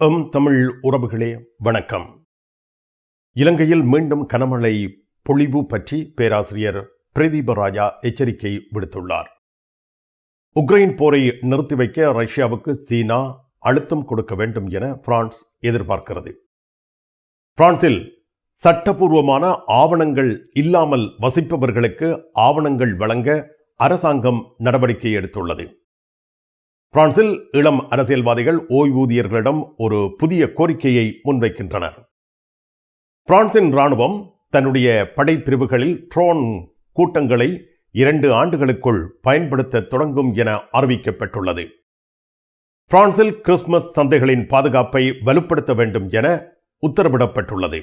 M Tamil உறவுகளே வணக்கம். இலங்கையில் மீண்டும் கனமழை பொழிவு பற்றி பேராசிரியர் பிரதீப ராஜா எச்சரிக்கை விடுத்துள்ளார். உக்ரைன் போரை நிறுத்தி வைக்க ரஷ்யாவுக்கு சீனா அழுத்தம் கொடுக்க வேண்டும் என பிரான்ஸ் எதிர்பார்க்கிறது. பிரான்சில் சட்டபூர்வமான ஆவணங்கள் இல்லாமல் வசிப்பவர்களுக்கு ஆவணங்கள் வழங்க அரசாங்கம் நடவடிக்கை எடுத்துள்ளது. பிரான்சில் இளம் அரசியல்வாதிகள் ஓய்வூதியர்களிடம் ஒரு புதிய கோரிக்கையை முன்வைக்கின்றனர். பிரான்சின் ராணுவம் தன்னுடைய படைப்பிரிவுகளில் ட்ரோன் கூட்டங்களை இரண்டு ஆண்டுகளுக்குள் பயன்படுத்த தொடங்கும் என அறிவிக்கப்பட்டுள்ளது. பிரான்சில் கிறிஸ்துமஸ் சந்தைகளின் பாதுகாப்பை வலுப்படுத்த வேண்டும் என உத்தரவிடப்பட்டுள்ளது.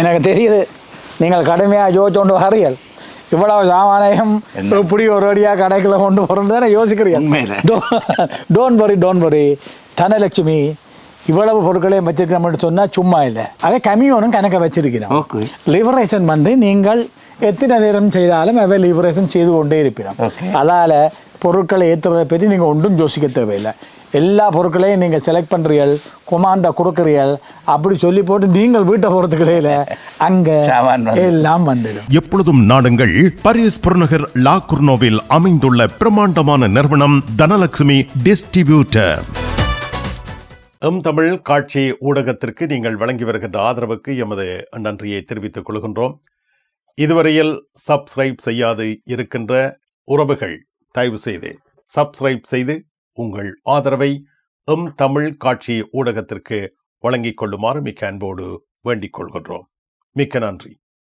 எனக்கு தெரியுது நீங்கள் கடுமையாக யோசிச்சோண்டு வரீர்கள். இவ்வளவு சாமானையும் இப்படி ஒரு அடியாக கடைக்குள்ள கொண்டு போகிறது தானே யோசிக்கிறீர்கள். உண்மையில. டோன் வரி டோன் வரி. தனலட்சுமி இவ்வளவு பொருட்களையும் வச்சிருக்கிறோம்னு சொன்னால் சும்மா இல்லை. அதை கமியோனும் கணக்க வச்சிருக்கிறோம். லிபரேஷன் வந்து நீங்கள் எத்தனை நேரம் செய்தாலும் அவை லிபரேஷன் செய்து கொண்டே இருப்பினோம். அதால் பொருட்களை ஏற்றுறதை பற்றி நீங்கள் ஒன்றும் யோசிக்க தேவையில்லை. எல்லா பொருட்களையும் நீங்கள் செலக்ட் பண்ணுறீர்கள் கொமாண்டா கொடுக்குறீர்கள் அப்படி சொல்லி போட்டு நீங்கள் வீட்டை போகிறதுக்கு இடையில அங்கே. எல்லாம் வந்துடும். எப்பொழுதும் நாடுங்கள் பாரிஸ் புறநகர் லா குர்னோவில் அமைந்துள்ள பிரம்மாண்டமான நிறுவனம் தனலட்சுமி டிஸ்ட்ரிபியூட்டர். எம் தமிழ் காட்சி ஊடகத்திற்கு நீங்கள் வழங்கி வருகின்ற ஆதரவுக்கு எமது நன்றியை தெரிவித்துக் கொள்கின்றோம். இதுவரையில் சப்ஸ்கிரைப் செய்யாது இருக்கின்ற உறவுகள் தயவு செய்து சப்ஸ்கிரைப் செய்து உங்கள் ஆதரவை எம் தமிழ் காட்சி ஊடகத்திற்கு வழங்கிக் கொள்ளுமாறு மிக்க அன்போடு வேண்டிக் கொள்கின்றோம். மிக்க நன்றி.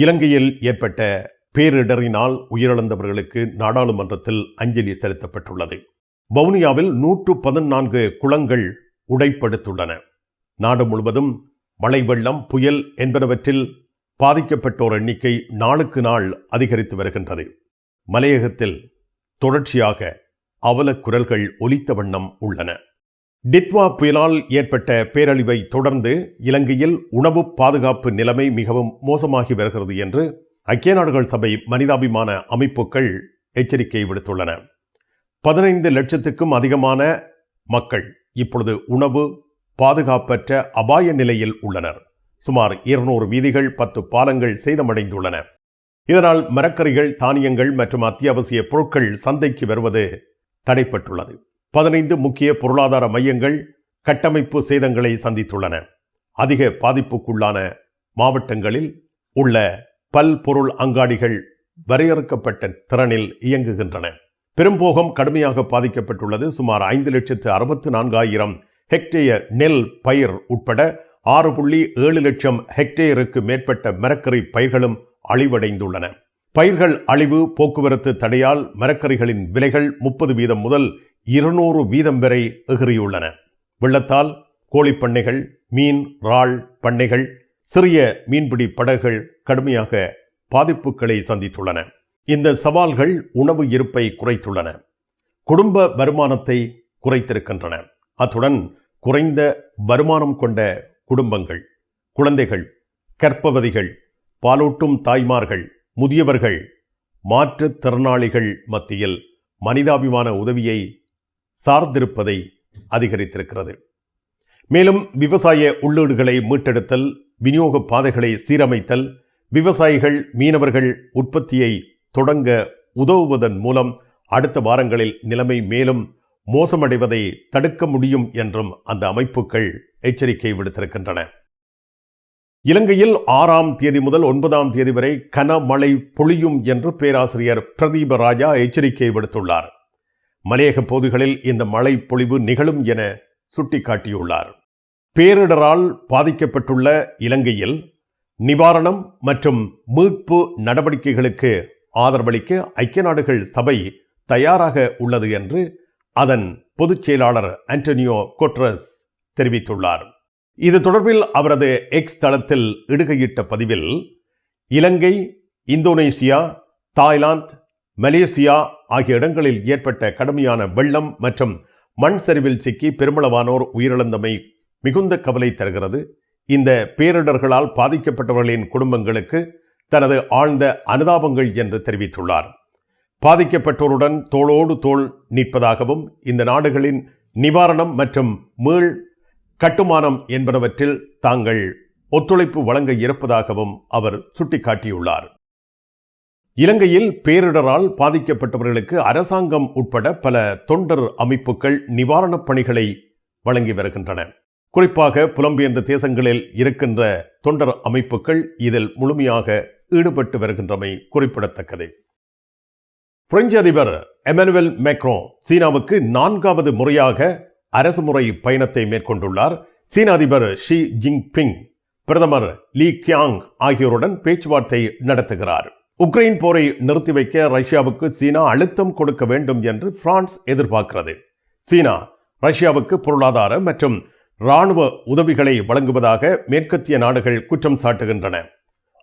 இலங்கையில் ஏற்பட்ட பேரிடரினால் உயிரிழந்தவர்களுக்கு நாடாளுமன்றத்தில் அஞ்சலி செலுத்தப்பட்டுள்ளது. வவுனியாவில் நூற்று பதினான்கு குளங்கள் உடைப்படுத்துள்ளன. நாடு முழுவதும் மழை வெள்ளம் புயல் என்பனவற்றில் பாதிக்கப்பட்டோர் எண்ணிக்கை நாளுக்கு நாள் அதிகரித்து வருகின்றது. மலையகத்தில் தொடர்ச்சியாக அவலக் குரல்கள் ஒலித்த வண்ணம் உள்ளன. டிட்வா புயலால் ஏற்பட்ட பேரழிவை தொடர்ந்து இலங்கையில் உணவு பாதுகாப்பு நிலைமை மிகவும் மோசமாகி வருகிறது என்று ஐக்கிய நாடுகள் சபை மனிதாபிமான அமைப்புகள் எச்சரிக்கை விடுத்துள்ளன. பதினைந்து லட்சத்துக்கும் அதிகமான மக்கள் இப்பொழுது உணவு பாதுகாப்பற்ற அபாய நிலையில் உள்ளனர். சுமார் இருநூறு வீதிகள் பத்து பாலங்கள் சேதமடைந்துள்ளன. இதனால் மரக்கறிகள் தானியங்கள் மற்றும் அத்தியாவசிய பொருட்கள் சந்தைக்கு வருவது தடைப்பட்டுள்ளது. பதினைந்து முக்கிய பொருளாதார மையங்கள் கட்டமைப்பு சேதங்களை சந்தித்துள்ளன. அதிக பாதிப்புக்குள்ளான மாவட்டங்களில் உள்ள பல்பொருள் அங்காடிகள் வரையறுக்கப்பட்ட திறனில் இயங்குகின்றன. பெரும்போகம் கடுமையாக பாதிக்கப்பட்டுள்ளது. சுமார் ஐந்து லட்சத்து அறுபத்து நான்காயிரம் ஹெக்டேயர் நெல் பயிர் உட்பட ஆறு புள்ளி ஏழு லட்சம் ஹெக்டேயருக்கு மேற்பட்ட மரக்கறி பயிர்களும் அழிவடைந்துள்ளன. பயிர்கள் அழிவு போக்குவரத்து தடையால் மரக்கறிகளின் விலைகள் முப்பது வீதம் முதல் இருநூறு வீதம் வரை எகிறியுள்ளன. வெள்ளத்தால் கோழிப்பண்ணைகள் மீன் இறால் பண்ணைகள் சிறிய மீன்பிடி படகுகள் கடுமையாக பாதிப்புகளை சந்தித்துள்ளன. இந்த சவால்கள் உணவு இருப்பை குறைத்துள்ளன. குடும்ப வருமானத்தை குறைத்திருக்கின்றன. அத்துடன் குறைந்த வருமானம் கொண்ட குடும்பங்கள் குழந்தைகள் கற்பவதிகள் பாலூட்டும் தாய்மார்கள் முதியவர்கள் மாற்றுத்திறனாளிகள் மத்தியில் மனிதாபிமான உதவியை சார்ந்திருப்பதை அதிகரித்திருக்கிறது. மேலும் விவசாய உள்ளீடுகளை மீட்டெடுத்தல் விநியோக பாதைகளை சீரமைத்தல் விவசாயிகள் மீனவர்கள் உற்பத்தியை தொடங்க உதவுவதன் மூலம் அடுத்த வாரங்களில் நிலைமை மேலும் மோசமடைவதை தடுக்க முடியும் என்றும் அந்த அமைப்புகள் எச்சரிக்கை விடுத்திருக்கின்றன. இலங்கையில் ஆறாம் தேதி முதல் ஒன்பதாம் தேதி வரை கனமழை பொழியும் என்று பேராசிரியர் பிரதீப ராஜா எச்சரிக்கை விடுத்துள்ளார். மலையக போதுகளில் இந்த மழை பொழிவு நிகழும் என சுட்டிக்காட்டியுள்ளார். பேரிடரால் பாதிக்கப்பட்டுள்ள இலங்கையில் நிவாரணம் மற்றும் மீட்பு நடவடிக்கைகளுக்கு ஆதரவளிக்க ஐக்கிய நாடுகள் சபை தயாராக உள்ளது என்று அதன் பொதுச் செயலாளர் ஆண்டனியோ கோட்ரஸ் தெரிவித்துள்ளார். இது தொடர்பில் அவரது எக்ஸ் தளத்தில் இடுகையிட்ட பதிவில் இலங்கை இந்தோனேசியா தாய்லாந்து மலேசியா ஆகிய இடங்களில் ஏற்பட்ட கடுமையான வெள்ளம் மற்றும் மண் சரிவில் சிக்கி பெருமளவானோர் உயிரிழந்தமை மிகுந்த கவலை தருகிறது. இந்த பேரிடர்களால் பாதிக்கப்பட்டவர்களின் குடும்பங்களுக்கு தனது ஆழ்ந்த அனுதாபங்கள் என்று தெரிவித்துள்ளார். பாதிக்கப்பட்டோருடன் தோளோடு தோள் நிற்பதாகவும் இந்த நாடுகளின் நிவாரணம் மற்றும் மீள் கட்டுமானம் என்பனவற்றில் தாங்கள் ஒத்துழைப்பு வழங்க இருப்பதாகவும் அவர் சுட்டிக்காட்டியுள்ளார். இலங்கையில் பேரிடரால் பாதிக்கப்பட்டவர்களுக்கு அரசாங்கம் உட்பட பல தொண்டர் அமைப்புகள் நிவாரணப் பணிகளை வழங்கி வருகின்றன. குறிப்பாக புலம்பெயர்ந்த தேசங்களில் இருக்கின்ற தொண்டர் அமைப்புகள் இதில் முழுமையாக ஈடுபட்டு வருகின்றமை குறிப்பிடத்தக்கது. பிரெஞ்சு அதிபர் எமனுவல் மேக்ரோ சீனாவுக்கு நான்காவது முறையாக அரசுமுறை பயணத்தை மேற்கொண்டுள்ளார். சீன அதிபர் ஷி ஜின்பிங் பிரதமர் லீ கியாங் ஆகியோருடன் பேச்சுவார்த்தை நடத்துகிறார். உக்ரைன் போரை நிறுத்தி வைக்க ரஷ்யாவுக்கு சீனா அழுத்தம் கொடுக்க வேண்டும் என்று பிரான்ஸ் எதிர்பார்க்கிறது. சீனா ரஷ்யாவுக்கு பொருளாதார மற்றும் இராணுவ உதவிகளை வழங்குவதாக மேற்கத்திய நாடுகள் குற்றம் சாட்டுகின்றன.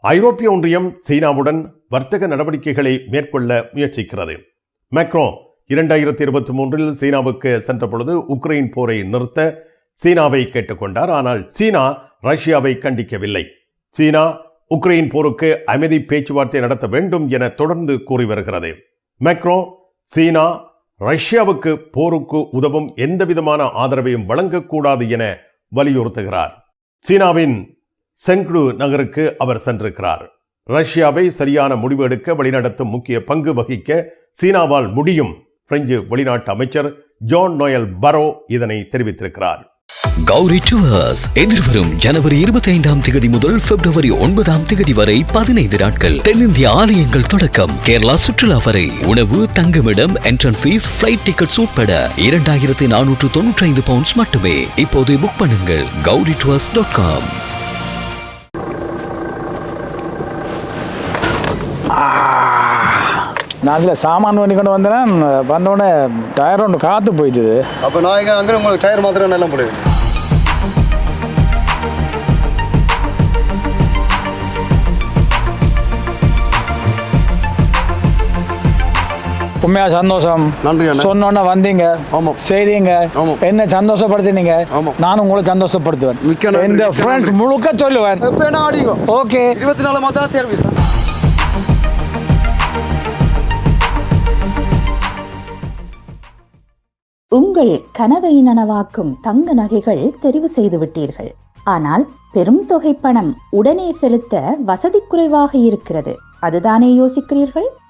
ஐரோப்பிய ஒன்றியம் சீனாவுடன் வர்த்தக நடவடிக்கைகளை மேற்கொள்ள முயற்சிக்கிறது. மேக்ரோ இரண்டாயிரத்தி இருபத்தி மூன்றில் சீனாவுக்கு சென்ற பொழுது உக்ரைன் போரை நிறுத்த சீனாவை கேட்டுக்கொண்டார். ஆனால் சீனா ரஷ்யாவை கண்டிக்கவில்லை. சீனா உக்ரைன் போருக்கு அமைதி பேச்சுவார்த்தை நடத்த வேண்டும் என தொடர்ந்து கூறி வருகிறது. மேக்ரோ சீனா ரஷ்யாவுக்கு போருக்கு உதவும் எந்தவிதமான ஆதரவையும் வழங்கக்கூடாது என வலியுறுத்துகிறார். சீனாவின் செங்டு நகருக்கு அவர் சென்றிருக்கிறார். ரஷ்யாவை சரியான முடிவு எடுக்க வழிநடத்தும் முக்கிய பங்கு வகிக்க சீனாவால் முடியும் பிரெஞ்சு வெளிநாட்டு அமைச்சர் ஜான் நோயல் பரோ இதனை தெரிவித்திருக்கிறார். கௌரி டுவர்ஸ் எதிர்வரும் ஜனவரி இருபத்தி ஐந்தாம் திகதி முதல் பிப்ரவரி ஒன்பதாம் திகதி வரை பதினைந்து நாட்கள். தென்னிந்திய ஆலயங்கள் தொடக்கம். கேரளா சுற்றுலா வரை. உணவு தங்குமிடம் என்ட்ரன் ஃபீஸ் ஃபிளைட் டிக்கெட்ஸ் உட்பட இரண்டாயிரத்தி நானூற்று தொன்னூற்றி ஐந்து பவுண்ட்ஸ் மட்டுமே. இப்போது புக் பண்ணுங்கள். கௌரி டுவர்ஸ் டாட் காம் நான் அதில் சாமான் பண்ணி கொண்டு வந்தேன் வந்தோடனே டயர் ஒன்று காற்று போயிட்டுது. அப்போ நான் இங்கே அங்கே உங்களுக்கு டயர் மாத்திரம் நல்லா முடியும் உண்மையா சந்தோஷம். நன்றி அண்ணா. சொன்னோன்னே வந்தீங்க. ஆமாம். செய்தீங்க. என்ன சந்தோஷப்படுத்தினீங்க. நானும் உங்களை சந்தோஷப்படுத்துவேன். மிக்க மிக்க ஃப்ரெண்ட்ஸ். முழுக்க சொல்லுவேன். ஓகே. இருபத்தி நாலு மாதம் சர்வீஸ் உங்கள் கனவை நனவாக்கும் தங்க நகைகள் தெரிவு செய்து விட்டீர்கள். ஆனால் பெரும் தொகை பணம் உடனே செலுத்த வசதி குறைவாக இருக்கிறது. அதுதானே யோசிக்கிறீர்கள்?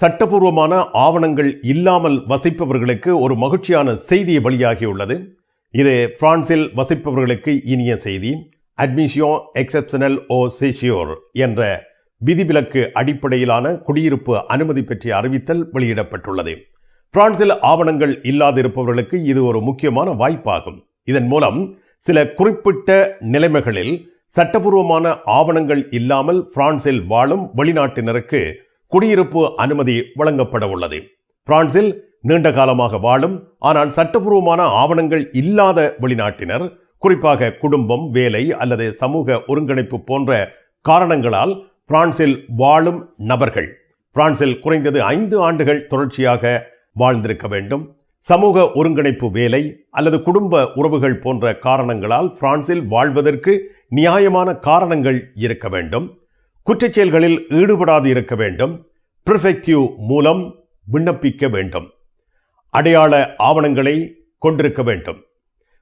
சட்டபூர்வமான ஆவணங்கள் இல்லாமல் வசிப்பவர்களுக்கு ஒரு மகிழ்ச்சியான செய்தி வெளியாகியுள்ளது. இது பிரான்சில் வசிப்பவர்களுக்கு இனிய செய்தி. அட்மிஷியோ எக்ஸெப்ஷனல் ஓ சேஷியோர் என்ற விதிவிலக்கு அடிப்படையிலான குடியிருப்பு அனுமதி பற்றிய அறிவித்தல் வெளியிடப்பட்டுள்ளது. பிரான்சில் ஆவணங்கள் இல்லாதிருப்பவர்களுக்கு இது ஒரு முக்கியமான வாய்ப்பாகும். இதன் மூலம் சில குறிப்பிட்ட நிலைமைகளில் சட்டபூர்வமான ஆவணங்கள் இல்லாமல் பிரான்சில் வாழும் வெளிநாட்டினருக்கு குடியிருப்பு அனுமதி வழங்கப்பட உள்ளது. பிரான்சில் நீண்ட காலமாக வாழும் ஆனால் சட்டபூர்வமான ஆவணங்கள் இல்லாத வெளிநாட்டினர் குறிப்பாக குடும்பம் வேலை அல்லது சமூக ஒருங்கிணைப்பு போன்ற காரணங்களால் பிரான்சில் வாழும் நபர்கள். பிரான்சில் குறைந்தது ஐந்து ஆண்டுகள் தொடர்ச்சியாக வாழ்ந்திருக்க வேண்டும். சமூக ஒருங்கிணைப்பு வேலை அல்லது குடும்ப உறவுகள் போன்ற காரணங்களால் பிரான்சில் வாழ்வதற்கு நியாயமான காரணங்கள் இருக்க வேண்டும். குற்றச் செயல்களில் ஈடுபடாது இருக்க வேண்டும். ப்ரிஃபெக்டிவ் மூலம் விண்ணப்பிக்க வேண்டும். அடையாள ஆவணங்களை கொண்டிருக்க வேண்டும்.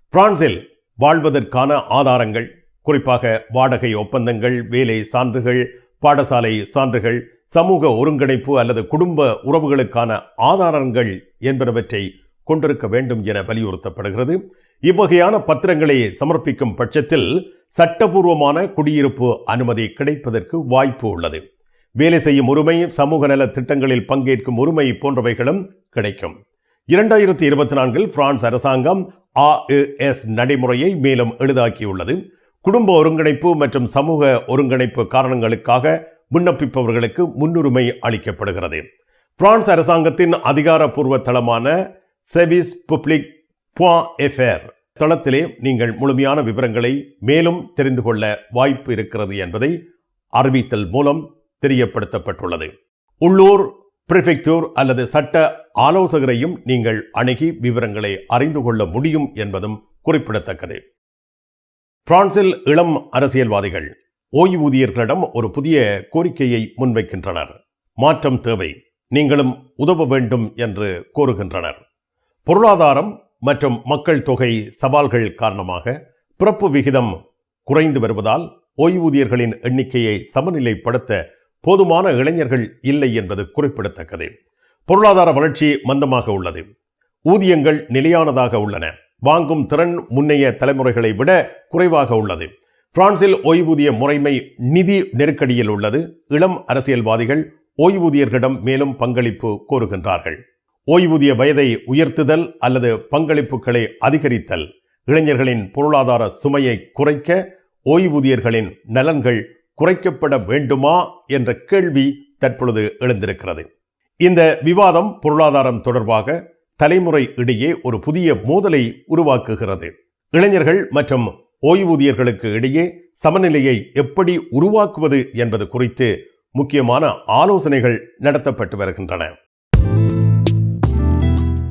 பிரான்சில் வாழ்வதற்கான ஆதாரங்கள் குறிப்பாக வாடகை ஒப்பந்தங்கள் வேலை சான்றுகள் பாடசாலை சான்றுகள் சமூக ஒருங்கிணைப்பு அல்லது குடும்ப உறவுகளுக்கான ஆதாரங்கள் என்பனவற்றை கொண்டிருக்க வேண்டும் என வலியுறுத்தப்படுகிறது. இவ்வகையான பத்திரங்களை சமர்ப்பிக்கும் பட்சத்தில் சட்டபூர்வமான குடியிருப்பு அனுமதி கிடைப்பதற்கு வாய்ப்பு உள்ளது. வேலை செய்யும் உரிமை சமூக நல திட்டங்களில் பங்கேற்கும் உரிமை போன்றவைகளும் கிடைக்கும். இரண்டாயிரத்தி இருபத்தி நான்கில் பிரான்ஸ் அரசாங்கம் AES நடைமுறையை மேலும் எளிதாக்கியுள்ளது. குடும்ப ஒருங்கிணைப்பு மற்றும் சமூக ஒருங்கிணைப்பு காரணங்களுக்காக விண்ணப்பிப்பவர்களுக்கு முன்னுரிமை அளிக்கப்படுகிறது. பிரான்ஸ் அரசாங்கத்தின் அதிகாரப்பூர்வ தளமான செவிஸ் பப்ளிக் எஃப்ஆர் தளத்திலே நீங்கள் முழுமையான விவரங்களை மேலும் தெரிந்து கொள்ள வாய்ப்பு இருக்கிறது என்பதை அறிவித்தல் மூலம் தெரியப்படுத்தப்பட்டுள்ளது. உள்ளூர் பிரிஃபெக்டூர் அல்லது சட்ட ஆலோசகரையும் நீங்கள் அணுகி விவரங்களை அறிந்து கொள்ள முடியும் என்பதும் குறிப்பிடத்தக்கது. பிரான்சில் இளம் அரசியல்வாதிகள் ஓய்வூதியர்களிடம் ஒரு புதிய கோரிக்கையை முன்வைக்கின்றனர். மாற்றம் தேவை நீங்களும் உதவ வேண்டும் என்று கோருகின்றனர். பொருளாதாரம் மற்றும் மக்கள் தொகை சவால்கள் காரணமாக பிறப்பு விகிதம் குறைந்து வருவதால் ஓய்வூதியர்களின் எண்ணிக்கையை சமநிலைப்படுத்த போதுமான இளைஞர்கள் இல்லை என்பது குறிப்பிடத்தக்கது. பொருளாதார வளர்ச்சி மந்தமாக உள்ளது. ஊதியங்கள் நிலையானதாக உள்ளன. வாங்கும் திறன் முன்னைய தலைமுறைகளை விட குறைவாக உள்ளது. பிரான்சில் ஓய்வூதிய முறைமை நிதி நெருக்கடியில் உள்ளது. இளம் அரசியல்வாதிகள் ஓய்வூதியர்களிடம் மேலும் பங்களிப்பு கோருகின்றார்கள். ஓய்வூதிய வயதை உயர்த்துதல் அல்லது பங்களிப்புகளை அதிகரித்தல். இளைஞர்களின் பொருளாதார சுமையை குறைக்க ஓய்வூதியர்களின் நலன்கள் குறைக்கப்பட வேண்டுமா என்ற கேள்வி தற்பொழுது எழுந்திருக்கிறது. இந்த விவாதம் பொருளாதாரம் தொடர்பாக தலைமுறை இடையே ஒரு புதிய மோதலை உருவாக்குகிறது. இளைஞர்கள் மற்றும் ஓய்வூதியர்களுக்கு இடையே சமநிலையை எப்படி உருவாக்குவது என்பது குறித்து முக்கியமான ஆலோசனைகள் நடத்தப்பட்டு வருகின்றன.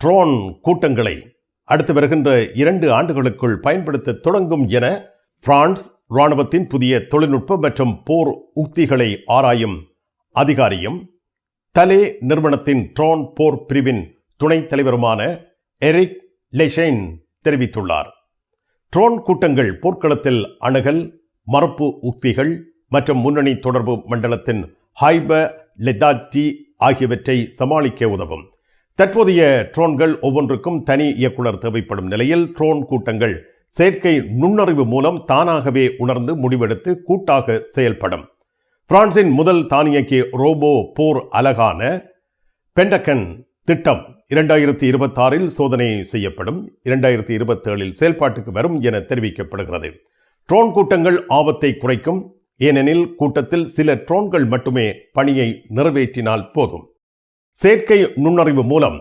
ட்ரோன் கூட்டங்களை அடுத்து வருகின்ற இரண்டு ஆண்டுகளுக்குள் பயன்படுத்த தொடங்கும் என பிரான்ஸ் இராணுவத்தின் புதிய தொழில்நுட்ப மற்றும் போர் உக்திகளை ஆராயும் அதிகாரியும் தலே நிறுவனத்தின் ட்ரோன் போர் பிரிவின் துணைத் தலைவருமான எரிக் லெஷைன் தெரிவித்துள்ளார். ட்ரோன் கூட்டங்கள் போர்க்களத்தில் அணுகல் மறுப்பு உக்திகள் மற்றும் முன்னணி தொடர்பு மண்டலத்தின் ஹைப லெதாட்டி ஆகியவற்றை சமாளிக்க உதவும். தற்போதைய ட்ரோன்கள் ஒவ்வொன்றுக்கும் தனி இயக்குனர் தேவைப்படும் நிலையில் ட்ரோன் கூட்டங்கள் செயற்கை நுண்ணறிவு மூலம் தானாகவே உணர்ந்து முடிவெடுத்து கூட்டாக செயல்படும். பிரான்சின் முதல் தானியக்கி ரோபோ போர் அலகான பெண்டகன் திட்டம் இரண்டாயிரத்தி இருபத்தாறில் சோதனை செய்யப்படும். இரண்டாயிரத்தி இருபத்தேழில் செயல்பாட்டுக்கு வரும் என தெரிவிக்கப்படுகிறது. ட்ரோன் கூட்டங்கள் ஆபத்தை குறைக்கும் ஏனெனில் கூட்டத்தில் சில ட்ரோன்கள் மட்டுமே பணியை நிறைவேற்றினால் போதும். செயற்கை நுண்ணறிவு மூலம்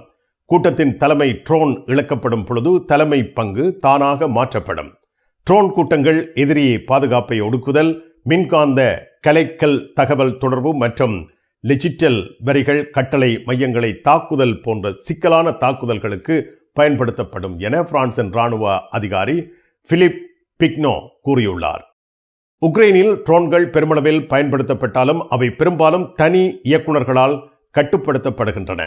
கூட்டத்தின் தலைமை ட்ரோன் இழக்கப்படும் பொழுது தலைமை பங்கு தானாக மாற்றப்படும். ட்ரோன் கூட்டங்கள் எதிரியை பாதுகாப்பை ஒடுக்குதல் மின்காந்த கலைக்கல் தகவல் தொடர்பு மற்றும் லிஜிட்டல் வரிகள் கட்டளை மையங்களை தாக்குதல் போன்ற சிக்கலான தாக்குதல்களுக்கு பயன்படுத்தப்படும் என பிரான்சின் ராணுவ அதிகாரி பிலிப் பிக்னோ கூறியுள்ளார். உக்ரைனில் ட்ரோன்கள் பெருமளவில் பயன்படுத்தப்பட்டாலும் அவை பெரும்பாலும் தனி இயக்குநர்களால் கட்டுப்படுத்தப்படுகின்றன.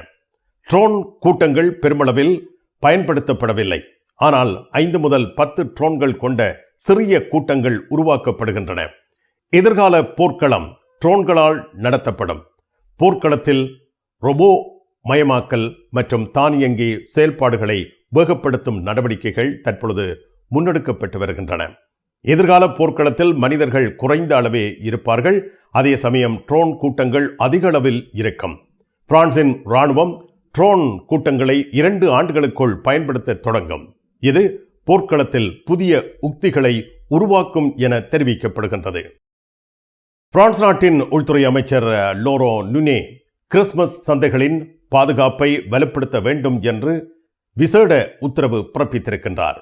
ட்ரோன் கூட்டங்கள் பெருமளவில் பயன்படுத்தப்படவில்லை. ஆனால் ஐந்து முதல் பத்து ட்ரோன்கள் கொண்ட சிறிய கூட்டங்கள் உருவாக்கப்படுகின்றன. எதிர்கால போர்க்களம் ட்ரோன்களால் நடத்தப்படும். போர்க்களத்தில் ரொபோ மயமாக்கல் மற்றும் தானியங்கி செயல்பாடுகளை வேகப்படுத்தும் நடவடிக்கைகள் தற்பொழுது முன்னெடுக்கப்பட்டு வருகின்றன. எதிர்கால போர்க்களத்தில் மனிதர்கள் குறைந்த அளவே இருப்பார்கள். அதே சமயம் ட்ரோன் கூட்டங்கள் அதிக அளவில் இருக்கும். பிரான்சின் இராணுவம் ட்ரோன் கூட்டங்களை இரண்டு ஆண்டுகளுக்குள் பயன்படுத்த தொடங்கும். இது போர்க்களத்தில் புதிய உக்திகளை உருவாக்கும் என தெரிவிக்கப்படுகின்றது. பிரான்ஸ் நாட்டின் உள்துறை அமைச்சர் லோரோ நுனே கிறிஸ்துமஸ் சந்தைகளின் பாதுகாப்பை வலுப்படுத்த வேண்டும் என்று விசேட உத்தரவு பிறப்பித்திருக்கின்றார்.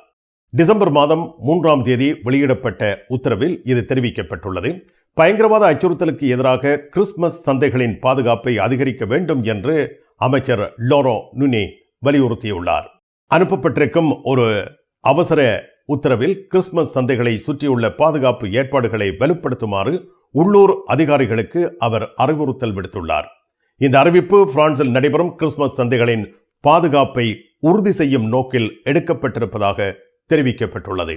டிசம்பர் மாதம் மூன்றாம் தேதி வெளியிடப்பட்ட உத்தரவில் இது தெரிவிக்கப்பட்டுள்ளது. பயங்கரவாத அச்சுறுத்தலுக்கு எதிராக கிறிஸ்துமஸ் சந்தைகளின் பாதுகாப்பை அதிகரிக்க வேண்டும் என்று அமைச்சர் லோரோ நுனே வலியுறுத்தியுள்ளார். அனுப்பப்பட்டிருக்கும் ஒரு அவசர உத்தரவில் கிறிஸ்துமஸ் சந்தைகளை சுற்றியுள்ள பாதுகாப்பு ஏற்பாடுகளை வலுப்படுத்துமாறு உள்ளூர் அதிகாரிகளுக்கு அவர் அறிவுறுத்தல் விடுத்துள்ளார். இந்த அறிவிப்பு பிரான்சில் நடைபெறும் கிறிஸ்துமஸ் சந்தைகளின் பாதுகாப்பை உறுதி செய்யும் நோக்கில் எடுக்கப்பட்டிருப்பதாக தெரிவிக்கப்பட்டுள்ளது.